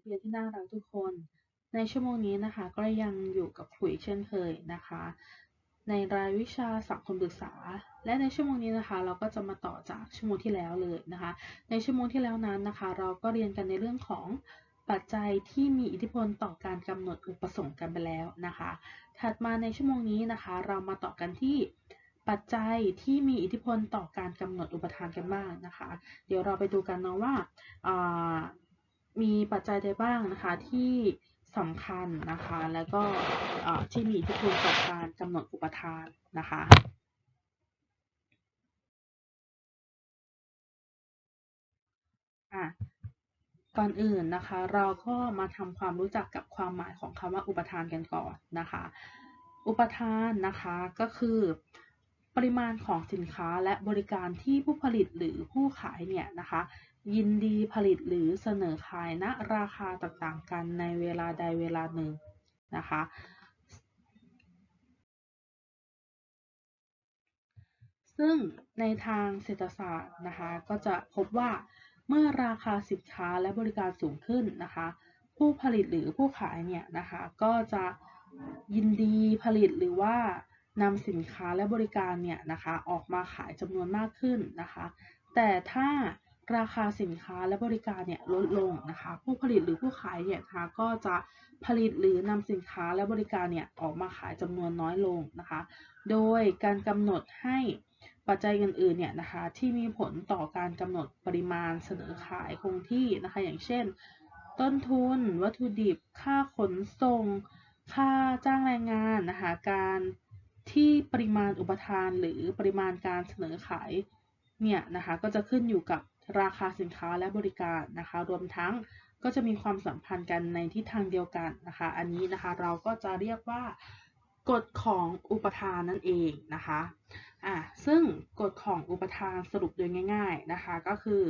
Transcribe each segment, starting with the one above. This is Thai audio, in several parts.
นักเรียนที่น่ารักทุกคน ในชั่วโมงนี้นะคะ ก็ยังอยู่กับครูอีกเช่นเคยนะคะ ในรายวิชาสังคมศึกษา และในชั่วโมงนี้นะคะ เราก็จะมาต่อจากชั่วโมงที่แล้วเลยนะคะ ในชั่วโมงที่แล้วนั้นนะคะ เราก็เรียนกันในเรื่องของปัจจัยที่มีอิทธิพลต่อการกำหนดอุปสงค์กันไปแล้วนะคะ ถัดมาในชั่วโมงนี้นะคะ เรามาต่อกันที่ปัจจัยที่มีอิทธิพลต่อการกำหนดอุปทานกันบ้างนะคะ เดี๋ยวเราไปดูกันเนาะว่า มีปัจจัยใดบ้างนะคะที่สำคัญนะคะ แล้วก็ที่มีอิทธิพลต่อการกำหนดอุปทานนะคะอะก่อนอื่นนะคะ เราก็มาทำความรู้จักกับความหมายของคำว่าอุปทานกันก่อนนะคะ อุปทานนะคะก็คือ ปริมาณของสินค้าและบริการที่ผู้ผลิตหรือผู้ขายเนี่ยนะคะ ยินดีผลิตหรือเสนอขายณราคาต่างๆกันในเวลาใดเวลาหนึ่งนะคะซึ่งในทางเศรษฐศาสตร์นะคะก็จะพบว่าเมื่อราคาสินค้าและบริการสูงขึ้นนะคะผู้ผลิตหรือผู้ขายเนี่ยนะคะก็จะยินดีผลิตหรือว่านำสินค้าและบริการเนี่ยนะคะออกมาขายจำนวนมากขึ้นนะคะแต่ถ้า ราคาสินค้าและบริการเนี่ยลดลงนะคะ ผู้ผลิตหรือผู้ขายเนี่ยนะคะก็จะผลิตหรือนำสินค้าและบริการเนี่ยออกมาขายจำนวนน้อยลงนะคะ โดยการกำหนดให้ปัจจัยอื่นๆเนี่ยนะคะที่มีผลต่อการกำหนดปริมาณเสนอขายคงที่นะคะอย่างเช่น ต้นทุน วัตถุดิบ ค่าขนส่ง ค่าจ้างแรงงานนะคะการที่ปริมาณอุปทานหรือปริมาณการเสนอขายเนี่ยนะคะก็จะขึ้นอยู่กับ ราคาสินค้าและบริการนะคะ รวมทั้งก็จะมีความสัมพันธ์กันในทิศทางเดียวกันนะคะ อันนี้นะคะเราก็จะเรียกว่ากฎของอุปทานนั่นเองนะคะอะซึ่งกฎของอุปทานสรุปโดยง่ายๆนะคะก็คือ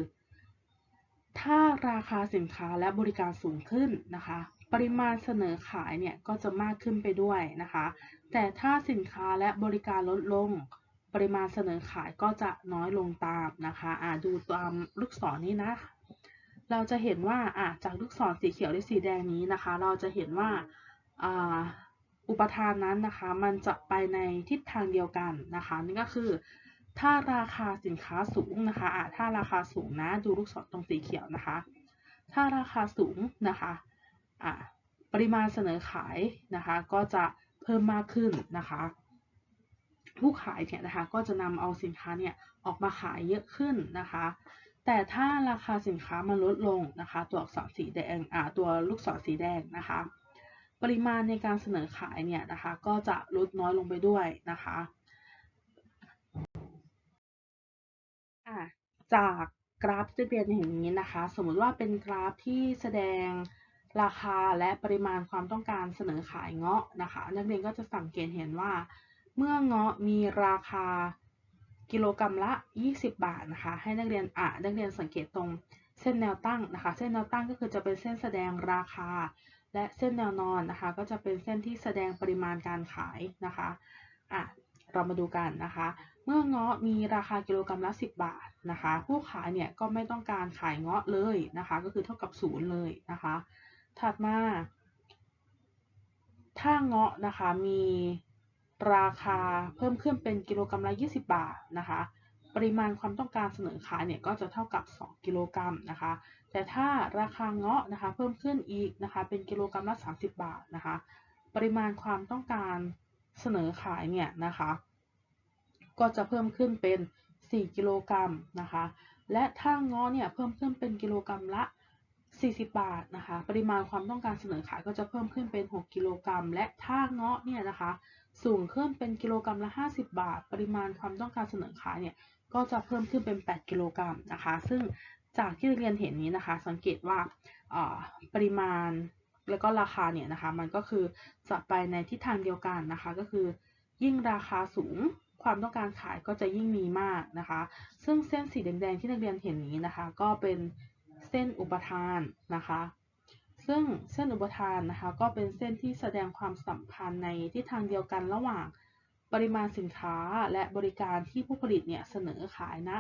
ถ้าราคาสินค้าและบริการสูงขึ้นนะคะปริมาณเสนอขายเนี่ยก็จะมากขึ้นไปด้วยนะคะ แต่ถ้าสินค้าและบริการลดลง ปริมาณเสนอขายก็จะน้อยลงตามนะคะอ่าดูตามลูกศรนี้นะ เราจะเห็นว่าอ่าจากลูกศรสีเขียวและสีแดงนี้นะคะ เราจะเห็นว่าอ่าอุปทานนั้นนะคะ มันจะไปในทิศทางเดียวกันนะคะนี่ก็คือ ถ้าราคาสินค้าสูงนะคะอ่าถ้าราคาสูงนะดูลูกศรตรงสีเขียวนะคะ ถ้าราคาสูงนะคะอ่าปริมาณเสนอขายนะคะ ก็จะเพิ่มมากขึ้นนะคะ ผู้ขายเนี่ยนะคะก็จะนำเอาสินค้าเนี่ยออกมาขายเยอะขึ้นนะคะ แต่ถ้าราคาสินค้ามันลดลงนะคะ ตัวอักษรสีแดงอ่าตัวลูกศรสีแดงนะคะ ปริมาณในการเสนอขายเนี่ยนะคะก็จะลดน้อยลงไปด้วยนะคะอ่าจากกราฟที่เรียนอย่างนี้นะคะ สมมติว่าเป็นกราฟที่แสดงราคาและปริมาณความต้องการเสนอขายเงาะนะคะ นักเรียนก็จะสังเกตเห็นว่า เมื่อเงาะมีราคากิโลกรรัมละ 20 บาทนะคะ ให้นักเรียนอะนักเรียนสังเกตตรงเส้นแนวตั้งนะคะ เส้นแนวตั้งก็คือจะเป็นเส้นแสดงราคา และเส้นแนวนอนนะคะ ก็จะเป็นเส้นที่แสดงปริมาณการขายนะคะอะเรามาดูกันนะคะ เมื่อเงาะมีราคากิโลกรรัมละ 10 บาทนะคะ ผู้ขายเนี่ยก็ไม่ต้องการขายเงาะเลยนะคะ ก็คือเท่ากับศูนย์เลยนะคะ ถัดมา ถ้าเงาะนะคะมี ราคาเพิ่มขึ้นเป็นกิโลกรัมละ 20 บาทนะคะ ปริมาณความต้องการเสนอขายเนี่ยก็จะเท่ากับ 2 กิโลกรัมนะคะ แต่ถ้าราคาเงาะนะคะเพิ่มขึ้นอีกนะคะเป็นกิโลกรัมละ 30 บาทนะคะ ปริมาณความต้องการเสนอขายเนี่ยนะคะ ก็จะเพิ่มขึ้นเป็น 4 กิโลกรัมนะคะ และถ้าเงาะเนี่ยเพิ่มขึ้นเป็นกิโลกรัมละ 40 บาทนะคะ ปริมาณความต้องการเสนอขายก็จะเพิ่มขึ้นเป็น 6 กิโลกรัม และถ้าเงาะเนี่ยนะคะ สูงขึ้นเป็นกิโลกรัมละ 50 บาท ปริมาณความต้องการเสนอขายเนี่ยก็จะเพิ่มขึ้นเป็น 8 กิโลกรัมนะคะ ซึ่งจากที่เรียนเห็นนี้นะคะ สังเกตว่าปริมาณแล้วก็ราคาเนี่ยนะคะ มันก็คือจะไปในทิศทางเดียวกันนะคะ ก็คือ ยิ่งราคาสูงความต้องการขายก็จะยิ่งมีมากนะคะ ซึ่งเส้นสีแดงๆที่นักเรียนเห็นนี้นะคะ ก็เป็น เส้นอุปทานนะคะ ซึ่งเส้นอุปทานนะคะก็เป็นเส้นที่แสดงความสัมพันธ์ในทิศทางเดียวกันระหว่างปริมาณสินค้าและบริการที่ผู้ผลิตเนี่ยเสนอขายนะ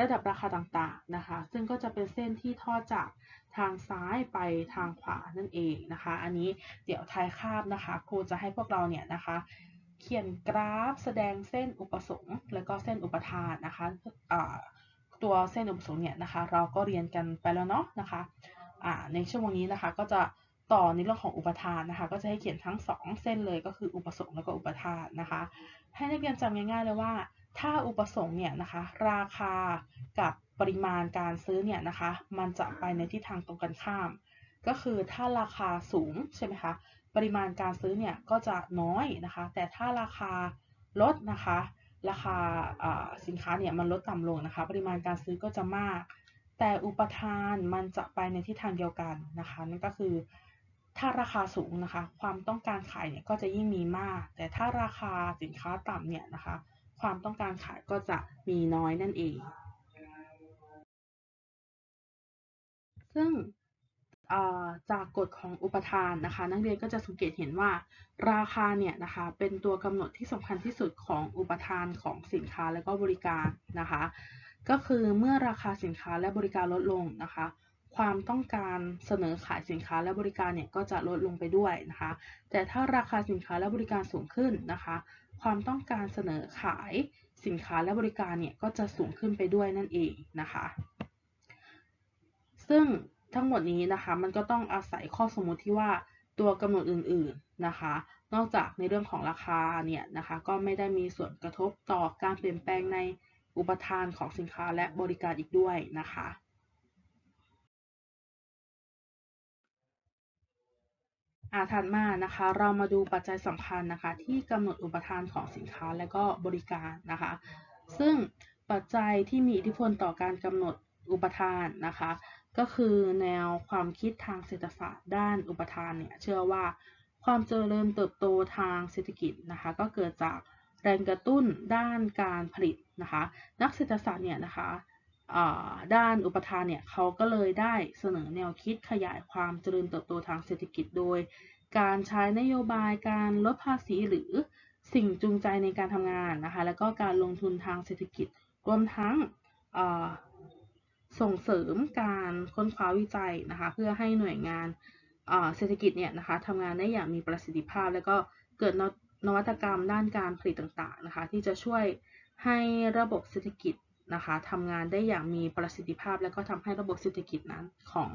ระดับราคาต่างๆนะคะ ซึ่งก็จะเป็นเส้นที่ทอดจากทางซ้ายไปทางขวานั่นเองนะคะ อันนี้เดี๋ยวท้ายคาบนะคะ ครูจะให้พวกเราเนี่ยนะคะ เขียนกราฟแสดงเส้นอุปสงค์ แล้วก็เส้นอุปทานนะคะ ตัวเส้นอุปสงค์เนี่ยนะคะเราก็เรียนกันไปแล้วเนาะนะคะในชั่วโมงนี้นะคะก็จะต่อในเรื่องของอุปทานนะคะ ก็จะให้เขียนทั้ง 2 เส้นเลยก็คืออุปสงค์แล้วก็อุปทานนะคะ ให้นักเรียนจำง่ายๆเลยว่า ถ้าอุปสงค์เนี่ยนะคะราคากับปริมาณการซื้อเนี่ยนะคะมันจะไปในทิศทางตรงกันข้าม ก็คือถ้าราคาสูงใช่ไหมคะปริมาณการซื้อเนี่ยก็จะน้อยนะคะ แต่ถ้าราคาลดนะคะ ราคาสินค้าเนี่ยมันลดต่ำลงนะคะ ปริมาณการซื้อก็จะมาก แต่อุปทานมันจะไปในทิศทางเดียวกันนะคะนั่นก็คือถ้าราคาสูงนะคะ ความต้องการขายเนี่ยก็จะยิ่งมีมาก แต่ถ้าราคาสินค้าต่ำเนี่ยนะคะ ความต้องการขายก็จะมีน้อยนั่นเอง ซึ่ง จากกฎของอุปทานนะคะ นักเรียนก็จะสังเกตเห็นว่า ราคาเนี่ยนะคะเป็นตัวกำหนดที่สำคัญที่สุดของอุปทานของสินค้าและก็บริการนะคะ ก็คือเมื่อราคาสินค้าและบริการลดลงนะคะ ความต้องการเสนอขายสินค้าและบริการเนี่ยก็จะลดลงไปด้วยนะคะ แต่ถ้าราคาสินค้าและบริการสูงขึ้นนะคะ ความต้องการเสนอขายสินค้าและบริการเนี่ยก็จะสูงขึ้นไปด้วยนั่นเองนะคะ ซึ่ง ทั้งหมดนี้นะคะ มันก็ต้องอาศัยข้อสมมุติที่ว่าตัวกำหนดอื่น ๆนะคะ นอกจากในเรื่องของราคาเนี่ยนะคะ ก็ไม่ได้มีส่วนกระทบต่อการเปลี่ยนแปลงในอุปทานของสินค้าและบริการอีกด้วยนะคะอาถัดมานะคะ เรามาดูปัจจัยสำคัญนะคะ ที่กำหนดอุปทานของสินค้าและก็บริการนะคะ ซึ่งปัจจัยที่มีอิทธิพลต่อการกำหนดอุปทานนะคะ ก็คือแนวความคิดทางเศรษฐศาสตร์ด้านอุปทานเนี่ยเชื่อว่าความเจริญเติบโตทางเศรษฐกิจนะคะก็เกิดจากแรงกระตุ้นด้านการผลิตนะคะนักเศรษฐศาสตร์เนี่ยนะคะด้านอุปทานเนี่ยเขาก็เลยได้เสนอแนวคิดขยายความเจริญเติบโตทางเศรษฐกิจโดย การใช้นโยบายการลดภาษีหรือสิ่งจูงใจในการทำงานนะคะแล้วก็การลงทุนทางเศรษฐกิจรวมทั้ง ส่งเสริมการค้นคว้าวิจัยนะคะเพื่อให้หน่วยงานเศรษฐกิจเนี่ยนะคะทำงานได้อย่างมีประสิทธิภาพ แล้วก็เกิดนวัตกรรมด้านการผลิตต่างๆนะคะที่จะช่วยให้ระบบเศรษฐกิจนะคะทำงานได้อย่างมีประสิทธิภาพ และก็ทำให้ระบบเศรษฐกิจนั้นของ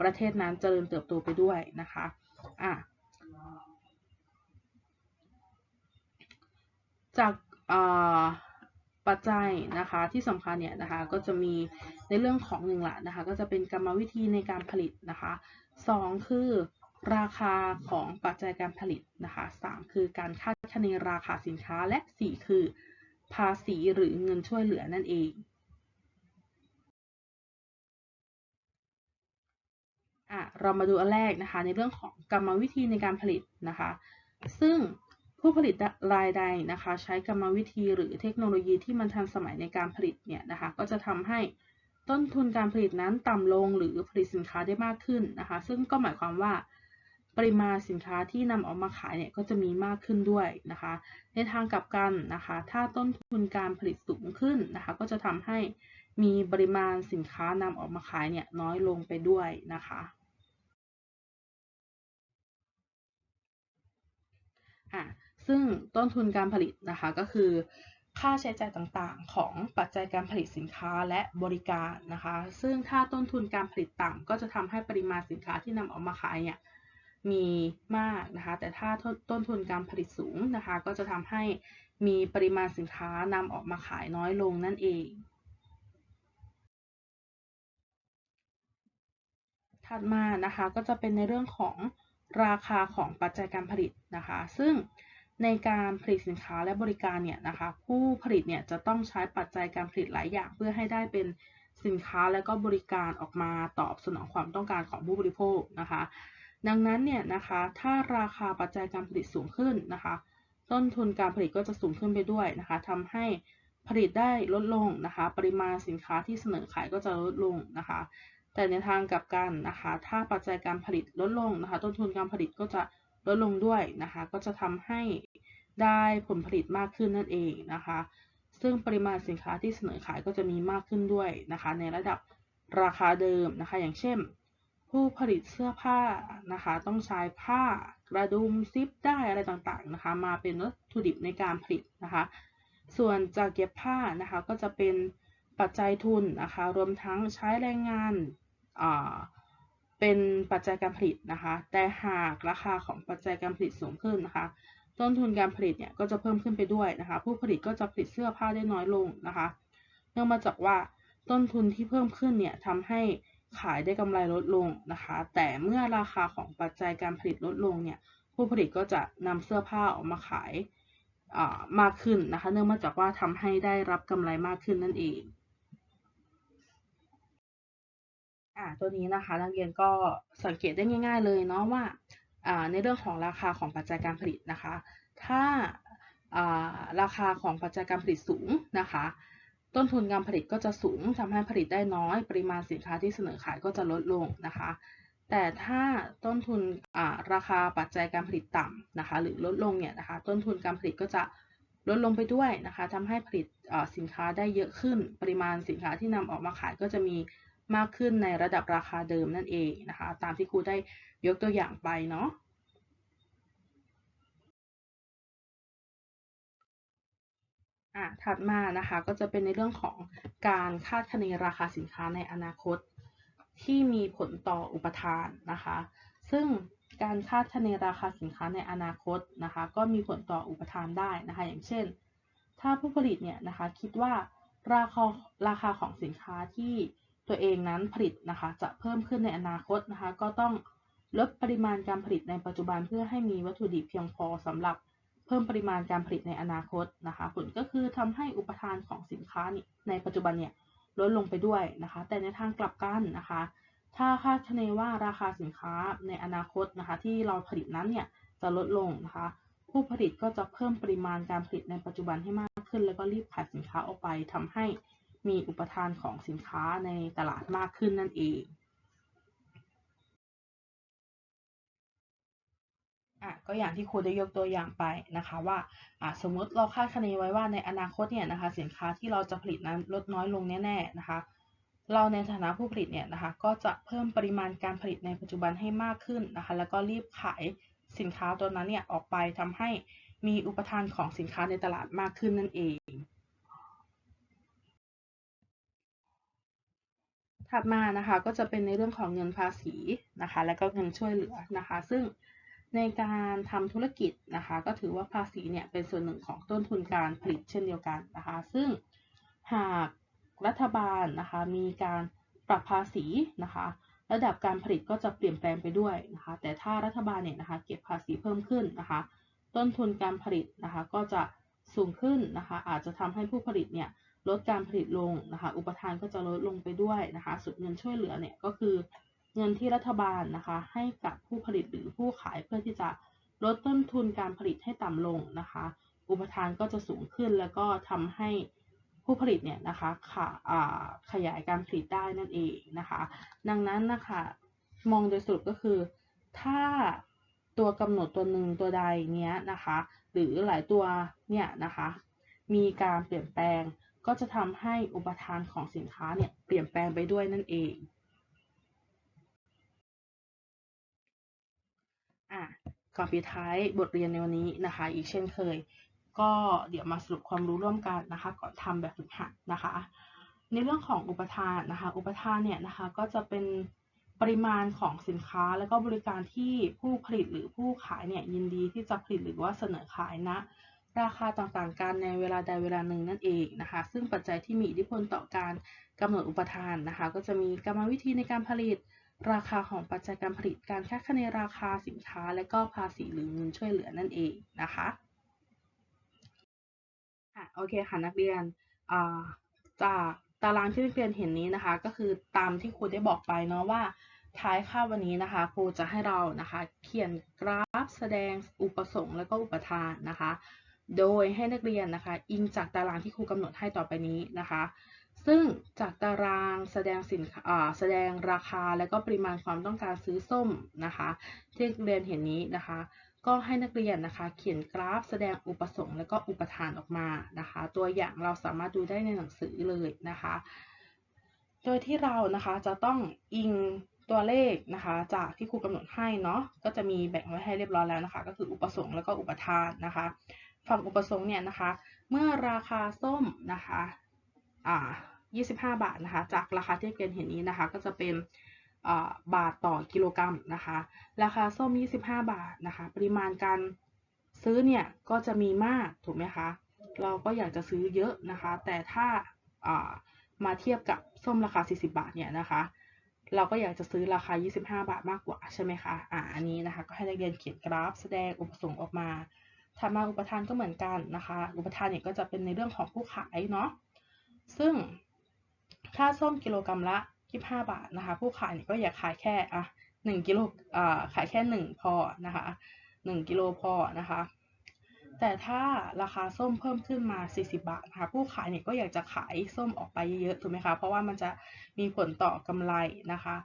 ประเทศนั้นเจริญเติบโตไปด้วยนะคะอะจาก ปัจจัยนะคะที่สำคัญเนี่ยนะคะก็จะมีในเรื่องของหนึ่งละนะคะก็จะเป็นกรรมวิธีในการผลิตนะคะสองคือราคาของปัจจัยการผลิตนะคะสามคือการคาดคะเนราคาสินค้าและสี่คือภาษีหรือเงินช่วยเหลือนั่นเองอะเรามาดูอันแรกนะคะในเรื่องของกรรมวิธีในการผลิตนะคะ ซึ่ง ผู้ผลิตรายใดนะคะ ใช้กรรมวิธีหรือเทคโนโลยีที่มันทันสมัยในการผลิตเนี่ยนะคะ ก็จะทำให้ต้นทุนการผลิตนั้นต่ำลงหรือผลิตสินค้าได้มากขึ้นนะคะ ซึ่งก็หมายความว่าปริมาณสินค้าที่นำออกมาขายเนี่ยก็จะมีมากขึ้นด้วยนะคะ ในทางกลับกันนะคะ ถ้าต้นทุนการผลิตสูงขึ้นนะคะ ก็จะทำให้มีปริมาณสินค้านำออกมาขายเนี่ยน้อยลงไปด้วยนะคะอะ ซึ่งต้นทุนการผลิตนะคะก็คือ ค่าใช้จ่ายต่างๆ ของปัจจัยการผลิตสินค้าและบริการนะคะ ซึ่งถ้าต้นทุนการผลิตต่ำก็จะทำให้ปริมาณสินค้าที่นำออกมาขายเนี่ยมีมากนะคะ แต่ถ้าต้นทุนการผลิตสูงนะคะ ก็จะทำให้มีปริมาณสินค้านำออกมาขายน้อยลงนั่นเอง ถัดมานะคะก็จะเป็นในเรื่องของราคาของปัจจัยการผลิตนะคะ ซึ่ง ในการผลิตสินค้าและบริการเนี่ยนะคะผู้ผลิตเนี่ยจะต้องใช้ปัจจัยการผลิตหลายอย่าง เพื่อให้ได้เป็นสินค้าและก็บริการออกมาตอบสนองความต้องการของผู้บริโภคนะคะ ดังนั้นเนี่ยนะคะถ้าราคาปัจจัยการผลิตสูงขึ้นนะคะ ต้นทุนการผลิตก็จะสูงขึ้นไปด้วยนะคะทำให้ผลิตได้ลดลงนะคะ ปริมาณสินค้าที่เสนอขายก็จะลดลงนะคะ แต่ในทางกลับกันนะคะ ถ้าปัจจัยการผลิตลดลงนะคะ ต้นทุนการผลิตก็จะ ลดลงด้วยนะคะ ก็จะทำให้ได้ผลผลิตมากขึ้นนั่นเองนะคะ ซึ่งปริมาณสินค้าที่เสนอขายก็จะมีมากขึ้นด้วยนะคะ ในระดับราคาเดิมนะคะ อย่างเช่น ผู้ผลิตเสื้อผ้านะคะ ต้องใช้ผ้ากระดุมซิปได้อะไรต่างๆนะคะ มาเป็นวัตถุดิบในการผลิตนะคะ ส่วนจากเก็บผ้านะคะก็จะเป็นปัจจัยทุนนะคะ รวมทั้งใช้แรงงานอ่า เป็นปัจจัยการผลิตนะคะ แต่หากราคาของปัจจัยการผลิตสูงขึ้นนะคะ ต้นทุนการผลิตเนี่ยก็จะเพิ่มขึ้นไปด้วยนะคะ ผู้ผลิตก็จะผลิตเสื้อผ้าได้น้อยลงนะคะ เนื่องมาจากว่าต้นทุนที่เพิ่มขึ้นเนี่ยทำให้ขายได้กำไรลดลงนะคะ แต่เมื่อราคาของปัจจัยการผลิตลดลงเนี่ย ผู้ผลิตก็จะนำเสื้อผ้าออกมาขายมากขึ้นนะคะ เนื่องมาจากว่าทำให้ได้รับกำไรมากขึ้นนั่นเอง อ่าตัวนี้นะคะนักเรียนก็สังเกตได้ง่าย ๆ เลยเนาะว่าอ่าในเรื่องของราคาของปัจจัยการผลิตนะคะ ถ้าอ่าราคาของปัจจัยการผลิตสูงนะคะ ต้นทุนการผลิตก็จะสูงทำให้ผลิตได้น้อย ปริมาณสินค้าที่เสนอขายก็จะลดลงนะคะ แต่ถ้าต้นทุนอ่าราคาปัจจัยการผลิตต่ำนะคะ หรือลดลงเนี่ยนะคะ ต้นทุนการผลิตก็จะลดลงไปด้วยนะคะทำให้ผลิตสินค้าได้เยอะขึ้น ปริมาณสินค้าที่นำออกมาขายก็จะมี มากขึ้นในระดับราคาเดิมนั่นเองนะคะ ตามที่ครูได้ยกตัวอย่างไปเนาะอะถัดมานะคะก็จะเป็นในเรื่องของการคาดคะเนราคาสินค้าในอนาคต ที่มีผลต่ออุปทานนะคะ ซึ่งการคาดคะเนราคาสินค้าในอนาคตนะคะ ก็มีผลต่ออุปทานได้นะคะ อย่างเช่น ถ้าผู้ผลิตเนี่ยนะคะคิดว่าราคาราคาของสินค้าที่ ตัวเองนั้นผลิตนะคะจะเพิ่มขึ้นในอนาคตนะคะ ก็ต้องลดปริมาณการผลิตในปัจจุบันเพื่อให้มีวัตถุดิบเพียงพอสำหรับเพิ่มปริมาณการผลิตในอนาคตนะคะ ผลก็คือทำให้อุปทานของสินค้าในปัจจุบันเนี่ยลดลงไปด้วยนะคะ แต่ในทางกลับกันนะคะ ถ้าคาดคะเนว่าราคาสินค้าในอนาคตนะคะ ที่เราผลิตนั้นเนี่ยจะลดลงนะคะ ผู้ผลิตก็จะเพิ่มปริมาณการผลิตในปัจจุบันให้มากขึ้น แล้วก็รีบขายสินค้าออกไปทำให้ มีอุปทานของสินค้าในตลาดมากขึ้นนั่นเองอะก็อย่างที่ครูได้ยกตัวอย่างไปนะคะว่าอะสมมติเราคาดคะเนไว้ว่าในอนาคตเนี่ยนะคะสินค้าที่เราจะผลิตนั้นลดน้อยลงแน่ๆนะคะเราในฐานะผู้ผลิตเนี่ยนะคะก็จะเพิ่มปริมาณการผลิตในปัจจุบันให้มากขึ้นนะคะแล้วก็รีบขายสินค้าตัวนั้นเนี่ยออกไปทำให้มีอุปทานของสินค้าในตลาดมากขึ้นนั่นเอง ถัดมานะคะก็จะเป็นในเรื่องของเงินภาษีนะคะ และก็เงินช่วยเหลือนะคะ ซึ่งในการทำธุรกิจนะคะ ก็ถือว่าภาษีเนี่ยเป็นส่วนหนึ่งของต้นทุนการผลิตเช่นเดียวกันนะคะ ซึ่งหากรัฐบาลนะคะมีการปรับภาษีนะคะ ระดับการผลิตก็จะเปลี่ยนแปลงไปด้วยนะคะ แต่ถ้ารัฐบาลเนี่ยนะคะเก็บภาษีเพิ่มขึ้นนะคะ ต้นทุนการผลิตนะคะก็จะสูงขึ้นนะคะ อาจจะทำให้ผู้ผลิตเนี่ย ลดการผลิตลงนะคะ อุปทานก็จะลดลงไปด้วยนะคะสุดเงินช่วยเหลือเนี่ยก็คือเงินที่รัฐบาลนะคะ ให้กับผู้ผลิตหรือผู้ขายเพื่อที่จะลดต้นทุนการผลิตให้ต่ำลงนะคะ อุปทานก็จะสูงขึ้นแล้วก็ทำให้ผู้ผลิตเนี่ยนะคะขาขยายการผลิตได้นั่นเองนะคะ ดังนั้นนะคะมองโดยสรุปก็คือ ถ้าตัวกำหนดตัวหนึ่งตัวใดเนี้ยนะคะ หรือหลายตัวเนี่ยนะคะ มีการเปลี่ยนแปลง ก็จะทำให้อุปทานของสินค้าเนี่ยเปลี่ยนแปลงไปด้วยนั่นเองอะก่อนปิดท้ายบทเรียนในวันนี้นะคะ อีกเช่นเคย ก็เดี๋ยวมาสรุปความรู้ร่วมกันนะคะ ก่อนทำแบบฝึกหัดนะคะ ในเรื่องของอุปทานนะคะ อุปทานเนี่ยนะคะก็จะเป็นปริมาณของสินค้าและก็บริการที่ผู้ผลิตหรือผู้ขายเนี่ยยินดีที่จะผลิตหรือว่าเสนอขายนะ ราคาต่างๆกันในเวลาใดเวลาหนึ่งนั่นเองนะคะ ซึ่งปัจจัยที่มีอิทธิพลต่อการกำหนดอุปทานนะคะ ก็จะมีกรรมวิธีในการผลิต ราคาของปัจจัยการผลิตการคาดคะเนราคาสินค้า และก็ภาษีหรือเงินช่วยเหลือนั่นเองนะคะค่ะโอเคค่ะนักเรียนจากตารางที่นักเรียนเห็นนี้นะคะ ก็คือตามที่ครูได้บอกไปเนาะว่าท้ายค่าวันนี้นะคะครูจะให้เรานะคะ เขียนกราฟแสดงอุปสงค์และก็อุปทานนะคะ โดยให้นักเรียนนะคะ อิงจากตารางที่ครูกำหนดให้ต่อไปนี้นะคะ ซึ่งจากตารางแสดงสินแสดงราคาและก็ปริมาณความต้องการซื้อส้มนะคะที่เรียนเห็นนี้นะคะ ก็ให้นักเรียนนะคะ เขียนกราฟแสดงอุปสงค์และก็อุปทานออกมานะคะ ตัวอย่างเราสามารถดูได้ในหนังสือเลยนะคะ โดยที่เรานะคะจะต้องอิงตัวเลขนะคะจากที่ครูกำหนดให้เนาะก็จะมีแบ่งไว้ให้เรียบร้อยแล้วนะคะ ก็คืออุปสงค์แล้วก็อุปทานนะคะ ฝั่งอุปสงค์เนี่ยนะคะ เมื่อราคาส้มนะคะอ่า25 บาทนะคะ จากราคาที่เกณฑ์เห็นนี้นะคะ ก็จะเป็นบาทต่อกิโลกรัมนะคะ ราคาส้ม 25 บาทนะคะ ปริมาณการซื้อเนี่ยก็จะมีมากถูกไหมคะ เราก็อยากจะซื้อเยอะนะคะ แต่ถ้ามาเทียบกับส้มราคา 40 บาทเนี่ยนะคะ เราก็อยากจะซื้อราคา 25 บาทมากกว่าใช่ไหมคะ อ่า อันนี้นะคะ ก็ให้นักเรียนเขียนกราฟแสดงอุปสงค์ออกมา ถัดมาอุปทานก็เหมือนกันนะคะ อุปทานเนี่ยก็จะเป็นในเรื่องของผู้ขายเนาะ ซึ่งถ้าส้มกิโลกรัมละ 25 บาทนะคะ ผู้ขายเนี่ยก็อยากขายแค่อะ1กิโลอ่าขายแค่ 1 พอนะคะ1กิโลพอนะคะ แต่ถ้าราคาส้มเพิ่มขึ้นมา 40 บาทนะคะผู้ขายเนี่ยก็อยากจะขายส้มออกไปเยอะๆถูกไหมคะ เพราะว่ามันจะมีผลต่อกำไรนะคะ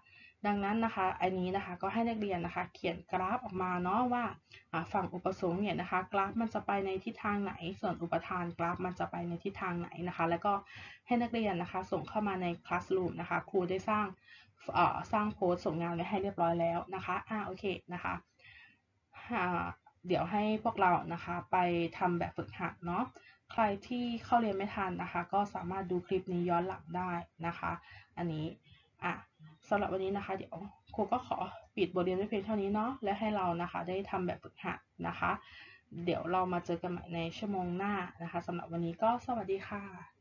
ดังนั้นนะคะอันนี้นะคะก็ให้นักเรียนนะคะ เขียนกราฟออกมาเนาะว่าฝั่งอุปสงค์เนี่ยนะคะ กราฟมันจะไปในทิศทางไหน ส่วนอุปทานกราฟมันจะไปในทิศทางไหนนะคะ แล้วก็ให้นักเรียนนะคะ ส่งเข้ามาใน Classroom นะคะครูได้สร้างสร้างโพสส่งงานไว้ให้เรียบร้อยแล้วนะคะอ่าโอเคนะคะเดี๋ยวให้พวกเรานะคะไปทำแบบฝึกหัดเนาะใครที่เข้าเรียนไม่ทันนะคะ ก็สามารถดูคลิปนี้ย้อนหลังได้นะคะ อันนี้อะ สำหรับวันนี้นะคะ เดี๋ยวครูก็ขอปิดบทเรียนไว้เพียงเท่านี้เนาะและให้เรานะคะได้ทำแบบฝึกหัดนะคะ เดี๋ยวเรามาเจอกันใหม่ในชั่วโมงหน้านะคะสำหรับวันนี้ก็สวัสดีค่ะ